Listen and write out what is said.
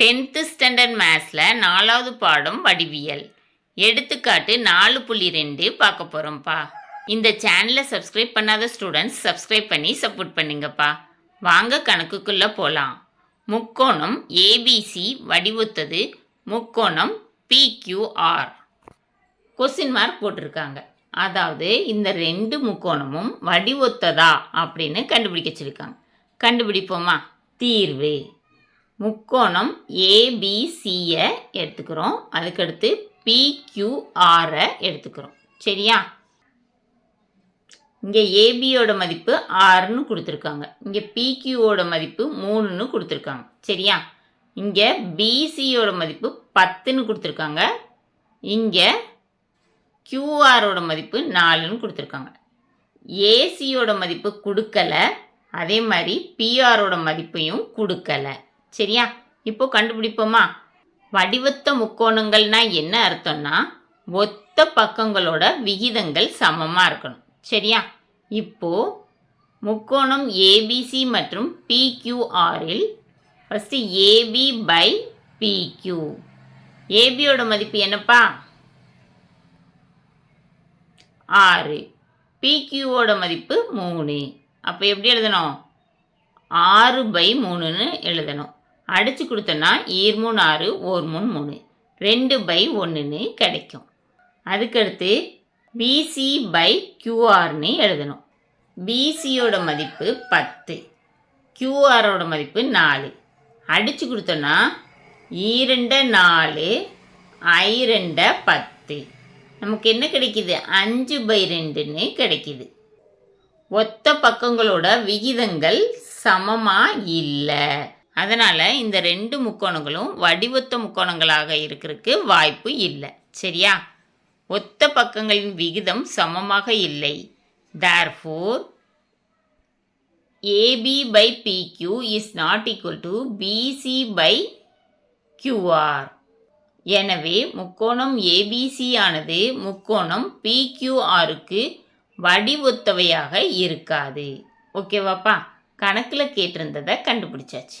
Tenth standard மேத்ஸில் நாலாவது பாடம் வடிவியல். எடுத்துக்காட்டு நாலு புள்ளி ரெண்டு பார்க்க போகிறோம்ப்பா இந்த சேனலை சப்ஸ்கிரைப் பண்ணாத ஸ்டூடெண்ட்ஸ் சப்ஸ்கிரைப் பண்ணி சப்போர்ட் பண்ணுங்கப்பா. வாங்க கணக்குக்குள்ளே போகலாம் முக்கோணம் ஏபிசி வடிவத்தது முக்கோணம் பிக்யூஆர் கொஸ்டின் மார்க் போட்டிருக்காங்க. அதாவது இந்த ரெண்டு முக்கோணமும் வடிவொத்ததா அப்படின்னு கண்டுபிடிக்க சொல்லியிருக்காங்க கண்டுபிடிப்போமா? தீர்வு. முக்கோணம் ஏபிசியை எடுத்துக்கிறோம். அதுக்கடுத்து பிக்யூஆரை எடுத்துக்கிறோம். சரியா? இங்கே ஏபியோட மதிப்பு ஆறுன்னு கொடுத்துருக்காங்க. இங்கே பிக்யூவோட மதிப்பு மூணுன்னு கொடுத்துருக்காங்க. சரியா? இங்கே பிசியோட மதிப்பு பத்துன்னு கொடுத்துருக்காங்க. இங்கே கியூஆரோட மதிப்பு நாலுன்னு கொடுத்துருக்காங்க. ஏசியோட மதிப்பு கொடுக்கல. அதே மாதிரி பிஆரோட மதிப்பையும் கொடுக்கல. சரியா? இப்போ கண்டுபிடிப்போமா? வடிவத்த முக்கோணங்கள்னா என்ன அர்த்தம்னா ஒத்த பக்கங்களோட விகிதங்கள் சமமாக இருக்கணும். சரியா? இப்போ முக்கோணம் ஏபிசி மற்றும் பிக்யூஆரில் ஃபஸ்ட்டு ஏபி பை பிக்யூ ஏபியோட மதிப்பு என்னப்பா? ஆறு. பிக்யூவோட மதிப்பு மூணு. அப்போ எப்படி எழுதணும்? ஆறு பை மூணுன்னு எழுதணும். அடித்து கொடுத்தோன்னா ஈர் மூணு ஆறு ஓர் மூணு மூணு. ரெண்டு பை ஒன்றுன்னு கிடைக்கும். அதுக்கடுத்து பிசி பை கியூஆர்னு எழுதணும். பிசியோட மதிப்பு பத்து. கியூஆரோட மதிப்பு நாலு. அடித்து கொடுத்தோன்னா e ஈரெண்ட நாலு ஐரெண்ட பத்து. நமக்கு என்ன கிடைக்குது? அஞ்சு பை ரெண்டுன்னு கிடைக்குது. ஒத்த பக்கங்களோட விகிதங்கள் சமமாக இல்லை. அதனால் இந்த ரெண்டு முக்கோணங்களும் வடிவொத்த முக்கோணங்களாக இருக்கிறதுக்கு வாய்ப்பு இல்லை. சரியா? ஒத்த பக்கங்களின் விகிதம் சமமாக இல்லை. Therefore AB by PQ is not equal to BC by QR எனவே முக்கோணம் ஏபிசி ஆனது முக்கோணம் பிக்யூஆருக்கு வடிவொத்தவையாக இருக்காது. ஓகேவாப்பா கணக்கில் கேட்டிருந்ததை கண்டுபிடிச்சாச்சு.